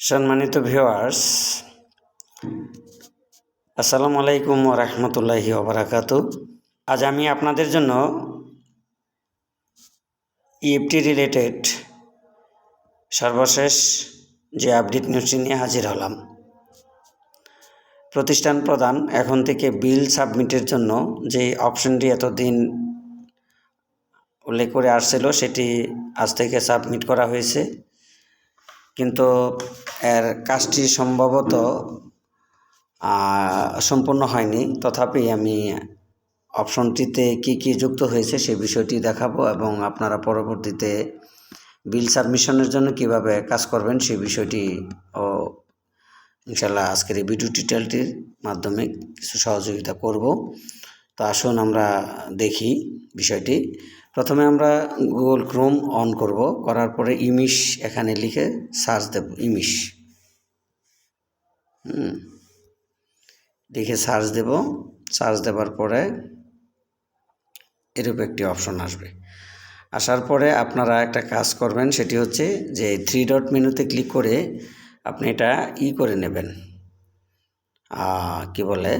সম্মানিত ভিউয়ার্স, আসসালামু আলাইকুম রহমতুল্লাহি ওবরাকাতু আজ আমি আপনাদের জন্য ইএফটি রিলেটেড সর্বশেষ যে আপডেট নিউজটি নিয়ে হাজির হলাম। প্রতিষ্ঠান প্রদান এখন থেকে বিল সাবমিটের জন্য যে অপশনটি এতদিন উল্লেখ করে আসছিল, সেটি আজ থেকে সাবমিট করা হয়েছে। কিন্তু এর কাজটি সম্ভবত সম্পূর্ণ হয়নি। তথাপি আমি অপশনটিতে কি কি যুক্ত হয়েছে সেই বিষয়টি দেখাবো এবং আপনারা পরবর্তীতে বিল সাবমিশনের জন্য কীভাবে কাজ করবেন সেই বিষয়টি ও ইনশাল্লাহ আজকের এই ভিডিও টিউটোরিয়ালটির মাধ্যমে কিছু সহযোগিতা করব। তো আসুন আমরা দেখি বিষয়টি। প্রথমে আমরা গুগল ক্রোম অন করব। করার পরে ইমিশ এখানে লিখে সার্চ দেব, ইমিশ। লিখে সার্চ দেব। সার্চ দেওয়ার পরে এরূপ একটি অপশন আসবে। আসার পরে আপনারা একটা কাজ করবেন, সেটি হচ্ছে যে থ্রি ডট মেনুতে ক্লিক করে আপনি এটা ই করে নেবেন। কি বলে?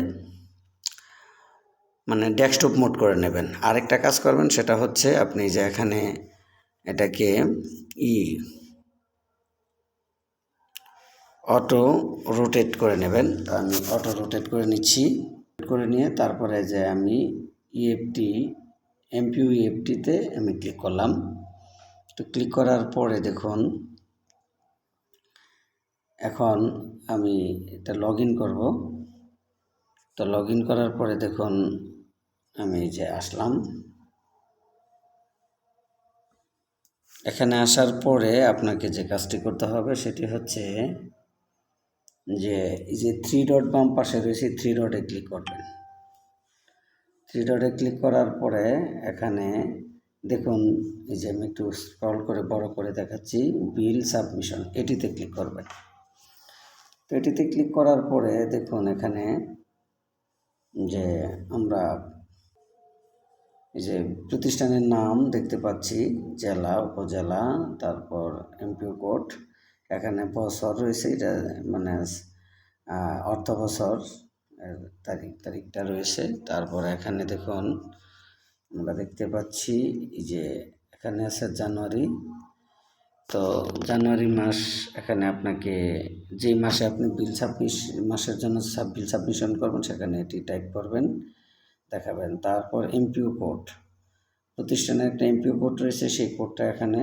মানে ডেস্কটপ মোড করে নেবেন। আরেকটা কাজ করবেন, সেটা হচ্ছে আপনি যে এখানে এটাকে ই অটো রোটেট করে নেবেন। তো আমি অটো রোটেট করে নিচ্ছি। করে নিয়ে তারপরে যে আমি ইএফটি এমপিউ ইএফটিতে আমি ক্লিক করলাম। তো ক্লিক করার পরে দেখুন, এখন আমি এটা লগ ইন করব। তো লগ ইন করার পরে দেখুন, আমি যে আসলাম। এখানে আসার পরে আপনাকে যে কাজটি করতে হবে সেটি হচ্ছে যে এই যে থ্রি ডট বাম পাশে রয়েছে থ্রি ডটে ক্লিক করবেন। থ্রি ডটে ক্লিক করার পরে এখানে দেখুন, এই যে আমি একটু স্ক্রল করে বড় করে দেখাচ্ছি বিল সাবমিশন এটিতে ক্লিক করবেন। তো এটিতে ক্লিক করার পরে দেখুন, এখানে যে আমরা এই যে প্রতিষ্ঠানের নাম দেখতে পাচ্ছি, জেলা, উপজেলা, তারপর এমপিও কোড এখানে বছর রয়েছে, এটা মানে অর্থ বছর তারিখ, তারিখটা রয়েছে। তারপর এখানে দেখুন, আমরা দেখতে পাচ্ছি যে এখানে আছে জানুয়ারি। তো জানুয়ারি মাস এখানে আপনাকে, যেই মাসে আপনি বিল সাবমিশ মাসের জন্য সাব বিল সাবমিশন করবেন, সেখানে এটি টাইপ করবেন, দেখাবেন। তারপর এমপিও কোড প্রতিষ্ঠানের একটা এমপিও কোড রয়েছে, সেই কোডটা এখানে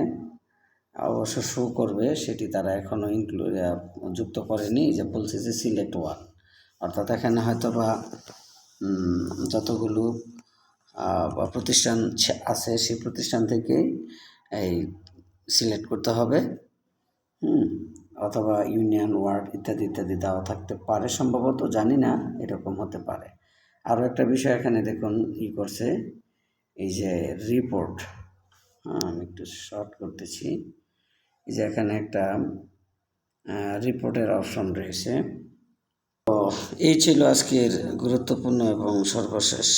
অবশ্য শো করবে, সেটি তারা এখনও ইনক্লুড যুক্ত করেনি যে বলছে যে সিলেক্ট ওয়ান অর্থাৎ এখানে হয়তো বা যতগুলো প্রতিষ্ঠান আছে সেই প্রতিষ্ঠান থেকে এই সিলেক্ট করতে হবে। হুম, অথবা ইউনিয়ন ওয়ার্ড ইত্যাদি ইত্যাদি দেওয়া থাকতে পারে। সম্ভবত জানি না, এরকম হতে পারে। আরও একটা বিষয় এখানে দেখুন, ই করছে, এই যে রিপোর্ট হ্যাঁ আমি একটু শর্ট করতেছি। যে এখানে একটা রিপোর্টের অপশন রয়েছে। তো এই ছিল আজকের গুরুত্বপূর্ণ এবং সর্বশেষ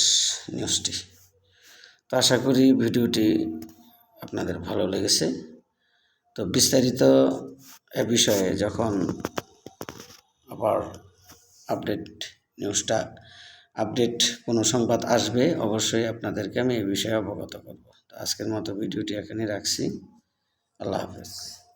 নিউজটি তো আশা করি ভিডিওটি আপনাদের ভালো লেগেছে। তো বিস্তারিত এ বিষয়ে যখন আবার আপডেট নিউজটা আপডেট কোনো সংবাদ আসবে, অবশ্যই আপনাদেরকে আমি এই বিষয়ে অবগত করব। তো আজকের মতো ভিডিওটি এখানে রাখছি। I love this.